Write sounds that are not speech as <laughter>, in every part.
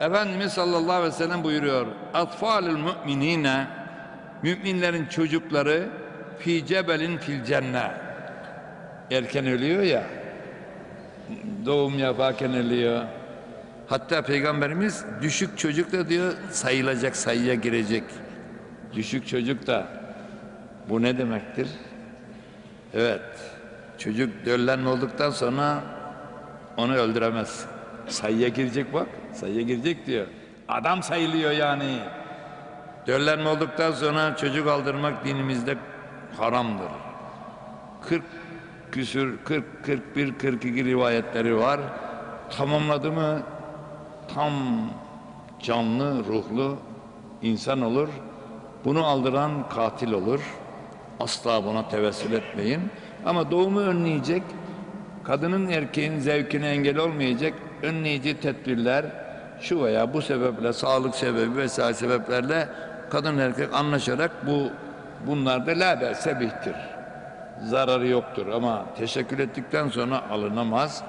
Efendimiz sallallahu aleyhi ve sellem buyuruyor. Atfalül müminine müminlerin çocukları fi cebelin fil. Erken ölüyor ya. Doğum yaparken ölüyor. Hatta peygamberimiz düşük çocuk da diyor sayılacak sayıya girecek. Düşük çocuk da bu ne demektir? Evet. Çocuk döllenme olduktan sonra onu öldüremez. Sayıya girecek bak. Sayıya girecek diyor. Adam sayılıyor yani. Döllenme olduktan sonra çocuk aldırmak dinimizde haramdır. 40 küsür 40 41 42 rivayetleri var. Tamamladı mı tam canlı ruhlu insan olur. Bunu aldıran katil olur. Asla buna tevessül etmeyin. Ama doğumu önleyecek, kadının erkeğin zevkine engel olmayacak önleyici tedbirler şu veya bu sebeple sağlık sebebi vesaire sebeplerle kadın erkek anlaşarak bu bunlar da la belse bihtir. Zararı yoktur ama teşekkür ettikten sonra alınamaz.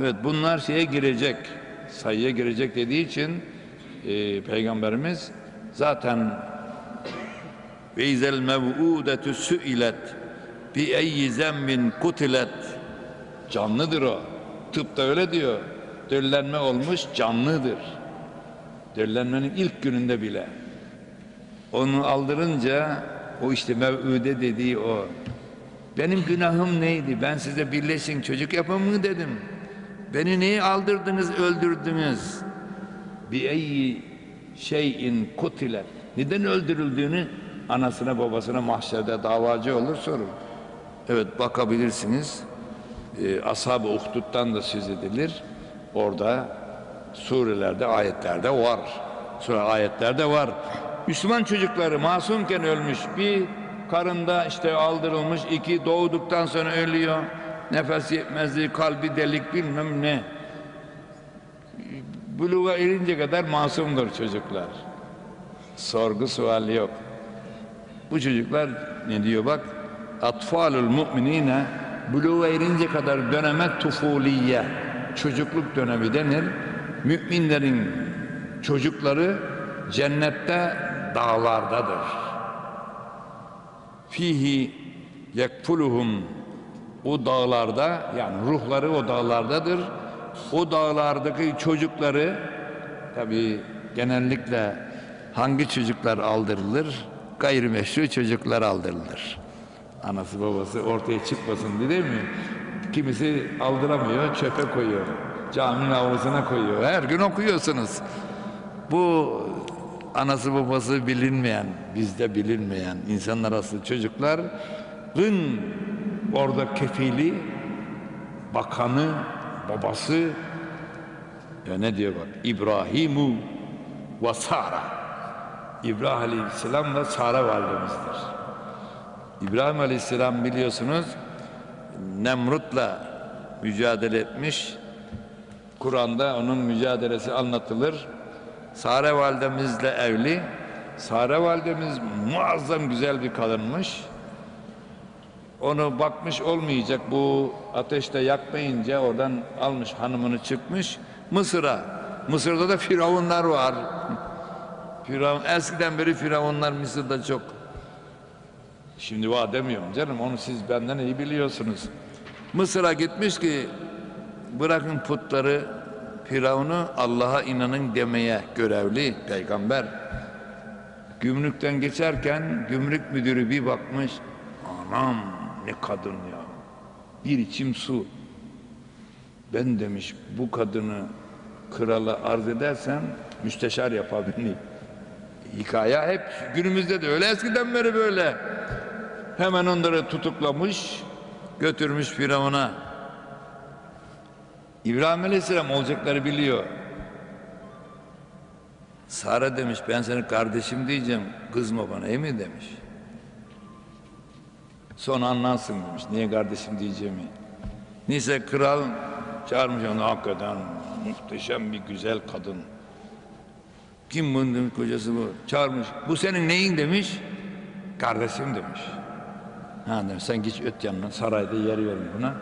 Evet bunlar şeye girecek, sayıya girecek dediği için e, Peygamberimiz zaten ve izel mev'udetü sü'ilet bi eyyi zembin kutilet canlıdır o. Tıpta öyle diyor. Döllenme olmuş canlıdır. Döllenmenin ilk gününde bile. Onu aldırınca o işte mev'ude dediği o. Benim günahım neydi? Ben size birleşin çocuk yapın mı dedim. Beni niye aldırdınız, öldürdünüz? Bi eyyi şeyin kutilet. Neden öldürüldüğünü anasına babasına mahşerde davacı olur sorun. Evet bakabilirsiniz. Ee, Ashab-ı da söz edilir. Orada surelerde, ayetlerde var. Sure ayetlerde var. Müslüman çocukları masumken ölmüş. Bir karında işte aldırılmış. iki doğduktan sonra ölüyor. Nefes yetmezliği, kalbi delik bilmem ne. Buluğa erince kadar masumdur çocuklar. Sorgu sual yok. Bu çocuklar ne diyor bak? Atfalul mu'minine buluğa erince kadar döneme tufuliye çocukluk dönemi denir. Müminlerin çocukları cennette dağlardadır. Fihi yekfuluhum o dağlarda yani ruhları o dağlardadır. O dağlardaki çocukları tabi genellikle hangi çocuklar aldırılır? Gayrimeşru çocuklar aldırılır. Anası babası ortaya çıkmasın değil mi? Kimisi aldıramıyor, çöpe koyuyor. Caminin avlusuna koyuyor. Her gün okuyorsunuz. Bu anası babası bilinmeyen, bizde bilinmeyen insanlar arası çocukların orada kefili, bakanı, babası ya ne diyor bak İbrahimu ve Sara İbrahim Aleyhisselam ve Sara validemizdir. İbrahim Aleyhisselam biliyorsunuz Nemrut'la mücadele etmiş. Kur'an'da onun mücadelesi anlatılır. Sare validemizle evli. Sare validemiz muazzam güzel bir kadınmış. Onu bakmış olmayacak bu ateşte yakmayınca oradan almış hanımını çıkmış Mısır'a. Mısır'da da firavunlar var. Firavun eskiden beri firavunlar Mısır'da çok. Şimdi var demiyorum canım onu siz benden iyi biliyorsunuz. Mısır'a gitmiş ki bırakın putları Firavun'u Allah'a inanın demeye görevli peygamber. Gümrükten geçerken gümrük müdürü bir bakmış. Anam ne kadın ya. Bir içim su. Ben demiş bu kadını krala arz edersem müsteşar yapar beni. Hikaye hep günümüzde de öyle eskiden beri böyle. Hemen onları tutuklamış, götürmüş Firavun'a. İbrahim Aleyhisselam olacakları biliyor. Sara demiş ben senin kardeşim diyeceğim kızma bana iyi mi demiş. Sonra anlarsın demiş niye kardeşim diyeceğimi. Neyse kral çağırmış onu hakikaten muhteşem bir güzel kadın. Kim bunun demiş kocası bu. Çağırmış. Bu senin neyin demiş. Kardeşim demiş. Ha sen geç öt yanına sarayda yer verin buna.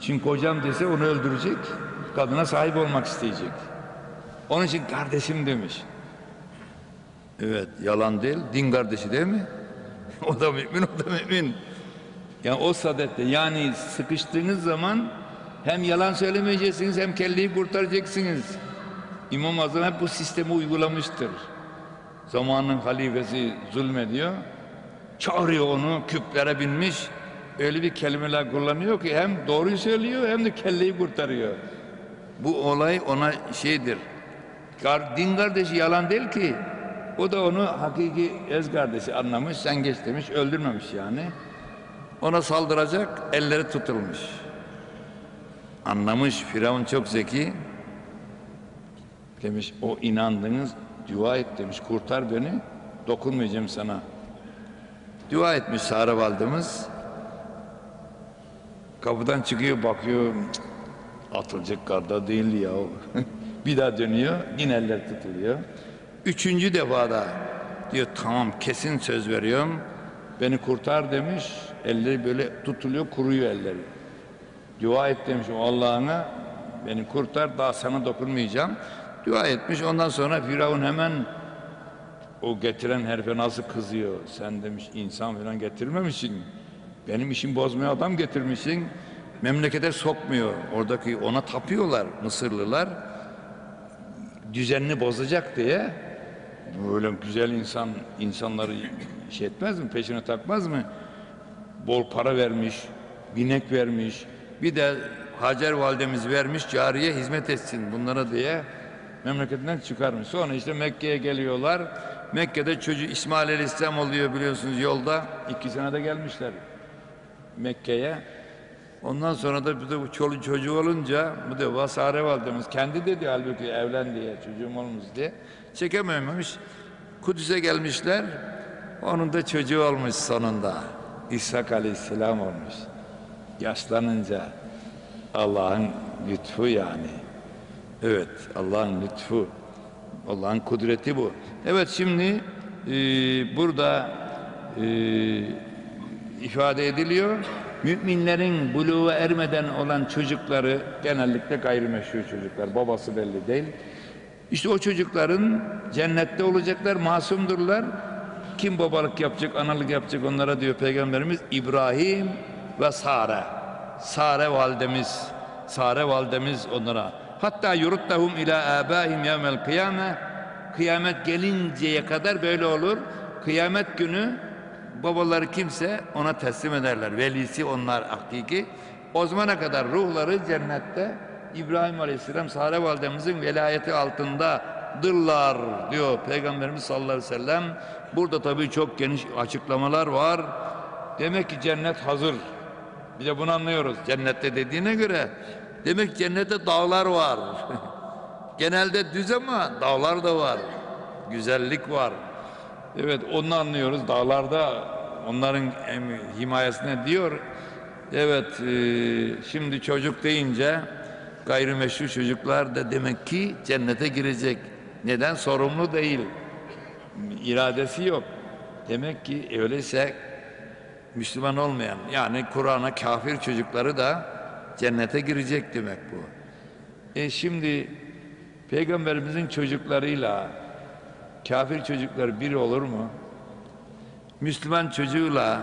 Çünkü kocam dese onu öldürecek. Kadına sahip olmak isteyecek. Onun için kardeşim demiş. Evet yalan değil din kardeşi değil mi? <laughs> o da mümin o da mümin. Yani o sadette yani sıkıştığınız zaman hem yalan söylemeyeceksiniz hem kelleyi kurtaracaksınız. İmam Azam hep bu sistemi uygulamıştır. Zamanın halifesi zulmediyor. Çağırıyor onu küplere binmiş. Öyle bir kelimeler kullanıyor ki hem doğruyu söylüyor hem de kelleyi kurtarıyor. Bu olay ona şeydir. Din kardeşi yalan değil ki. O da onu hakiki öz kardeşi anlamış, sen geç demiş, öldürmemiş yani. Ona saldıracak, elleri tutulmuş. Anlamış, Firavun çok zeki. Demiş, o inandınız, dua et demiş, kurtar beni, dokunmayacağım sana. Dua etmiş Sare validemiz. Kapıdan çıkıyor, bakıyor, "Cık, atılacak karda değil ya. <laughs> bir daha dönüyor, yine eller tutuluyor. Üçüncü defada diyor tamam kesin söz veriyorum. Beni kurtar demiş. Elleri böyle tutuluyor, kuruyor elleri. Dua et demiş Allah'ına beni kurtar daha sana dokunmayacağım. Dua etmiş ondan sonra Firavun hemen o getiren herife nasıl kızıyor. Sen demiş insan falan getirmemişsin. Benim işimi bozmaya adam getirmişsin. Memlekete sokmuyor. Oradaki ona tapıyorlar Mısırlılar. Düzenini bozacak diye böyle güzel insan insanları şey etmez mi? Peşine takmaz mı? Bol para vermiş, binek vermiş. Bir de Hacer validemiz vermiş cariye hizmet etsin bunlara diye memleketinden çıkarmış. Sonra işte Mekke'ye geliyorlar. Mekke'de çocuğu İsmail Aleyhisselam oluyor biliyorsunuz yolda. iki senede gelmişler Mekke'ye. Ondan sonra da bir de çoluk çocuğu olunca bu defa Sare validemiz kendi dedi halbuki evlen diye çocuğum olmuş diye çekememiş. Kudüs'e gelmişler. Onun da çocuğu olmuş sonunda. İshak Aleyhisselam olmuş. Yaşlanınca Allah'ın lütfu yani. Evet Allah'ın lütfu. Allah'ın kudreti bu. Evet şimdi e, burada e, ifade ediliyor. Müminlerin buluğa ermeden olan çocukları genellikle gayrimeşru çocuklar. Babası belli değil. İşte o çocukların cennette olacaklar, masumdurlar. Kim babalık yapacak, analık yapacak onlara diyor Peygamberimiz İbrahim ve Sare. Sare validemiz, Sare validemiz onlara. Hatta yuruttahum ila abaihim yevmel kıyame. Kıyamet gelinceye kadar böyle olur. Kıyamet günü babaları kimse ona teslim ederler. Velisi onlar hakiki. O zamana kadar ruhları cennette İbrahim Aleyhisselam Sare validemizin velayeti altındadırlar diyor Peygamberimiz sallallahu aleyhi ve sellem. Burada tabii çok geniş açıklamalar var. Demek ki cennet hazır. Bir de bunu anlıyoruz. Cennette dediğine göre demek cennette dağlar var. <laughs> Genelde düz ama dağlar da var. Güzellik var. Evet onu anlıyoruz. Dağlarda onların himayesine diyor. Evet e, şimdi çocuk deyince gayrimeşru çocuklar da demek ki cennete girecek. Neden? Sorumlu değil. İradesi yok. Demek ki öyleyse Müslüman olmayan yani Kur'an'a kafir çocukları da cennete girecek demek bu. E şimdi peygamberimizin çocuklarıyla kafir çocuklar bir olur mu? Müslüman çocuğuyla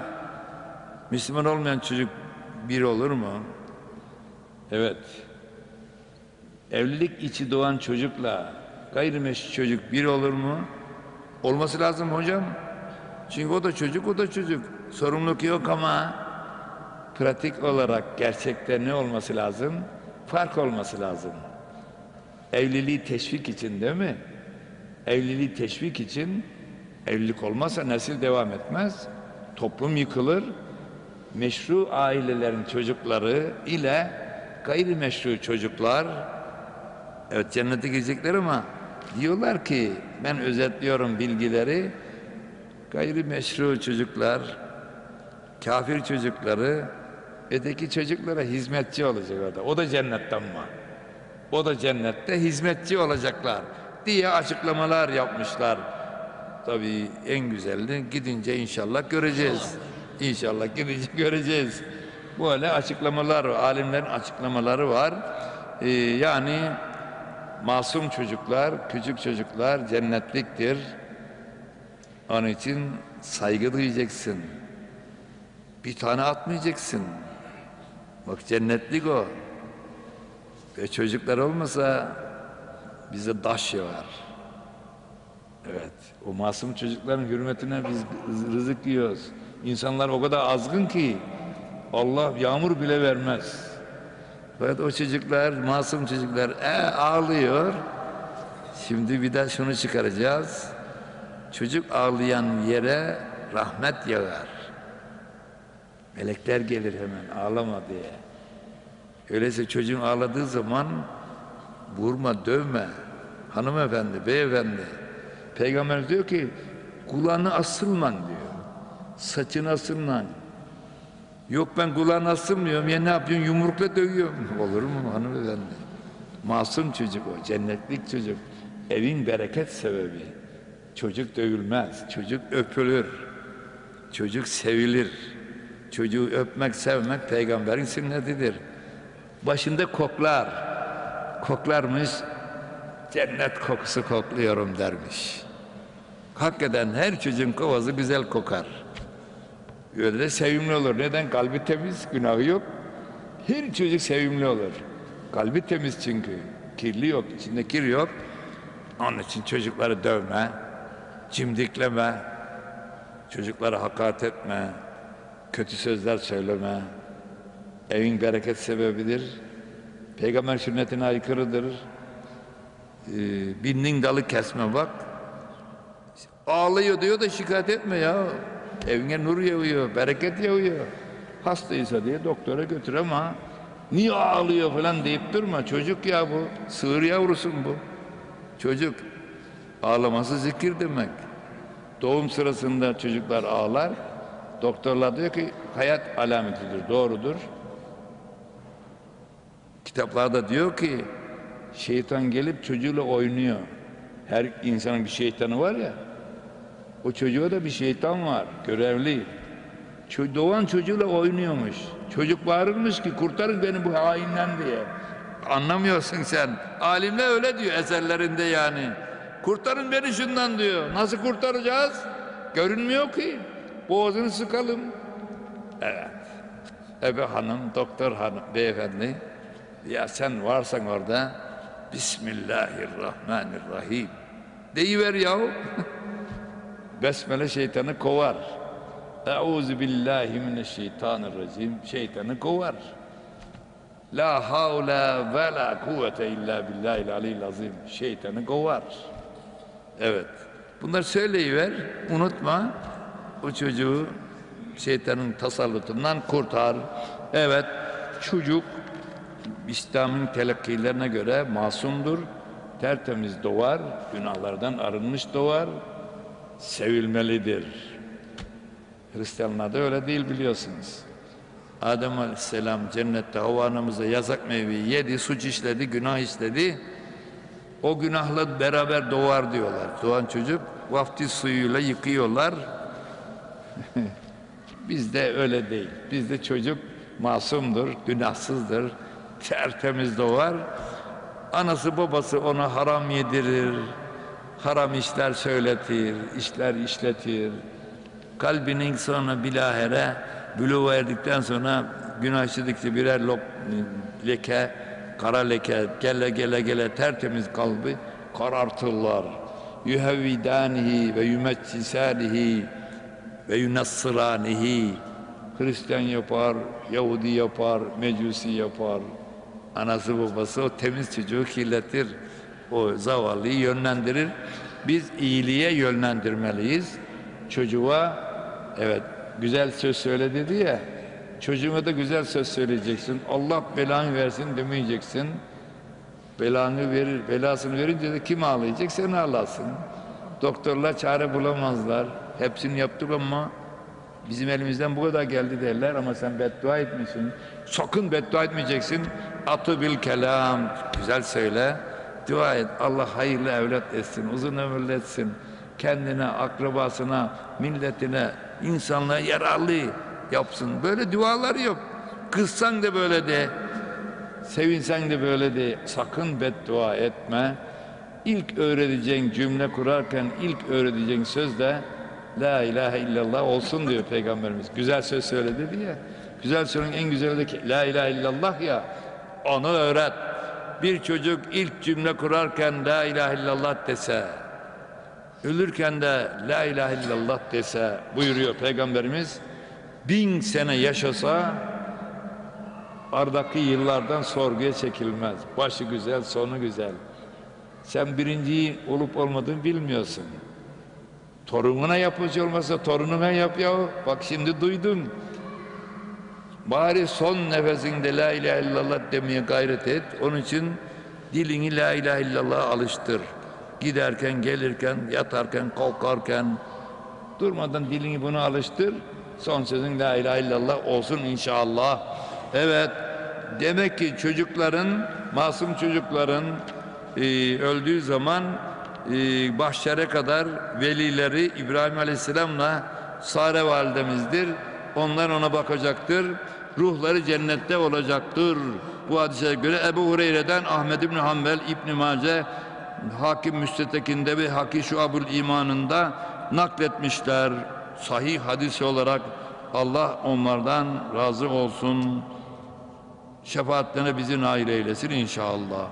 Müslüman olmayan çocuk bir olur mu? Evet. Evlilik içi doğan çocukla gayrimeşru çocuk bir olur mu? Olması lazım hocam. Çünkü o da çocuk, o da çocuk. Sorumluluk yok ama pratik olarak gerçekte ne olması lazım? Fark olması lazım. Evliliği teşvik için değil mi? Evliliği teşvik için evlilik olmazsa nesil devam etmez. Toplum yıkılır. Meşru ailelerin çocukları ile gayrimeşru çocuklar evet cennete girecekler ama diyorlar ki ben özetliyorum bilgileri gayrimeşru çocuklar kafir çocukları öteki çocuklara hizmetçi olacak orada. O da cennetten mi? O da cennette hizmetçi olacaklar diye açıklamalar yapmışlar. Tabii en güzelini gidince inşallah göreceğiz. İnşallah gidince <laughs> göreceğiz. Böyle açıklamalar. Alimlerin açıklamaları var. Ee, yani masum çocuklar, küçük çocuklar cennetliktir. Onun için saygı duyacaksın. Bir tane atmayacaksın. Bak cennetlik o. Ve çocuklar olmasa bize daş yağar. Evet, o masum çocukların hürmetine biz rızık yiyoruz. İnsanlar o kadar azgın ki Allah yağmur bile vermez. Fakat o çocuklar, masum çocuklar e, ağlıyor. Şimdi bir de şunu çıkaracağız. Çocuk ağlayan yere rahmet yağar. Melekler gelir hemen ağlama diye. Öyleyse çocuğun ağladığı zaman vurma, dövme. Hanımefendi, beyefendi. Peygamber diyor ki kulağını asılman diyor. Saçını asılman. Yok ben kulağını asılmıyorum. Ya ne yapıyorsun? Yumrukla dövüyorum. <laughs> Olur mu hanımefendi? Masum çocuk o. Cennetlik çocuk. Evin bereket sebebi. Çocuk dövülmez. Çocuk öpülür. Çocuk sevilir. Çocuğu öpmek, sevmek peygamberin sünnetidir. Başında koklar. Koklarmış. Cennet kokusu kokluyorum dermiş. Hakikaten her çocuğun kovası güzel kokar. Öyle de sevimli olur. Neden? Kalbi temiz, günahı yok. Her çocuk sevimli olur. Kalbi temiz çünkü. Kirli yok, içinde kir yok. Onun için çocukları dövme, cimdikleme, çocuklara hakaret etme, kötü sözler söyleme. Evin bereket sebebidir. Peygamber sünnetine aykırıdır. Ee, bindin dalı kesme bak. Ağlıyor diyor da şikayet etme ya. Evine nur yağıyor, bereket yağıyor. Hastaysa diye doktora götür ama niye ağlıyor falan deyip durma. Çocuk ya bu. Sığır yavrusun bu. Çocuk. Ağlaması zikir demek. Doğum sırasında çocuklar ağlar. Doktorlar diyor ki hayat alametidir, doğrudur. Kitaplarda diyor ki şeytan gelip çocuğuyla oynuyor. Her insanın bir şeytanı var ya. O çocuğa da bir şeytan var, görevli. Doğan çocuğuyla oynuyormuş. Çocuk bağırırmış ki kurtarın beni bu hainden diye. Anlamıyorsun sen. Alimler öyle diyor eserlerinde yani. Kurtarın beni şundan diyor. Nasıl kurtaracağız? Görünmüyor ki. Boğazını sıkalım. Evet. Ebe hanım, doktor hanım, beyefendi. Ya sen varsan orada Bismillahirrahmanirrahim. Deyiver yahu. <laughs> Besmele şeytanı kovar. Euzu billahi mineşşeytanirracim. Şeytanı kovar. La havle ve la kuvvete illa billahil aliyyil azim. Şeytanı kovar. Evet. Bunlar söyleyiver. Unutma. O çocuğu şeytanın tasallutundan kurtar. Evet. Çocuk İslam'ın telakkilerine göre masumdur. Tertemiz doğar. Günahlardan arınmış doğar sevilmelidir. Hristiyanlarda öyle değil biliyorsunuz. Adem Aleyhisselam cennette Havva anamıza yasak meyveyi yedi, suç işledi, günah işledi. O günahla beraber doğar diyorlar. Doğan çocuk vaftiz suyuyla yıkıyorlar. <laughs> Bizde öyle değil. Bizde çocuk masumdur, günahsızdır, tertemiz doğar. Anası babası ona haram yedirir, haram işler söyletir, işler işletir. Kalbinin sonra bilahere bülü verdikten sonra günah işledikçe birer lok, leke, kara leke, gele gele gele tertemiz kalbi karartırlar. Yuhevvidanihi ve yümettisanihi ve yunassıranihi Hristiyan yapar, Yahudi yapar, Mecusi yapar. Anası babası o temiz çocuğu kirletir. O zavallıyı yönlendirir. Biz iyiliğe yönlendirmeliyiz. Çocuğa evet güzel söz söyle dedi ya. Çocuğuna da güzel söz söyleyeceksin. Allah belanı versin demeyeceksin. Belanı verir, belasını verince de kim ağlayacak? Sen ağlasın. Doktorlar çare bulamazlar. Hepsini yaptık ama bizim elimizden bu kadar geldi derler ama sen beddua etmişsin. Sakın beddua etmeyeceksin. Atı bil kelam. Güzel söyle. Dua et. Allah hayırlı evlat etsin. Uzun ömürlü etsin. Kendine, akrabasına, milletine, insanlığa yararlı yapsın. Böyle dualar yok. Kızsan da böyle de. Sevinsen de böyle de sakın beddua etme. İlk öğreteceğin cümle kurarken ilk öğreteceğin söz de La ilahe illallah olsun diyor Peygamberimiz. Güzel söz söyle dedi ya. Güzel sözün en güzeli de ki, La ilahe illallah ya. Onu öğret. Bir çocuk ilk cümle kurarken La ilahe illallah dese, ölürken de La ilahe illallah dese buyuruyor Peygamberimiz. Bin sene yaşasa ardaki yıllardan sorguya çekilmez. Başı güzel, sonu güzel. Sen birinciyi olup olmadığını bilmiyorsun. Torununa yapıcı olmasa torununa yap ya. Bak şimdi duydun. Bari son nefesinde la ilahe illallah demeye gayret et. Onun için dilini la ilahe illallah alıştır. Giderken, gelirken, yatarken, kalkarken durmadan dilini bunu alıştır. Son sözün la ilahe illallah olsun inşallah. Evet. Demek ki çocukların, masum çocukların e, öldüğü zaman e, bahşere kadar velileri İbrahim Aleyhisselam'la Sare validemizdir. Onlar ona bakacaktır. Ruhları cennette olacaktır. Bu hadise göre Ebu Hureyre'den Ahmed İbni Hanbel İbni Mace Hakim Müstetekinde ve Haki Şuabul İmanında nakletmişler. Sahih hadis olarak Allah onlardan razı olsun. Şefaatlerine bizi nail eylesin inşallah.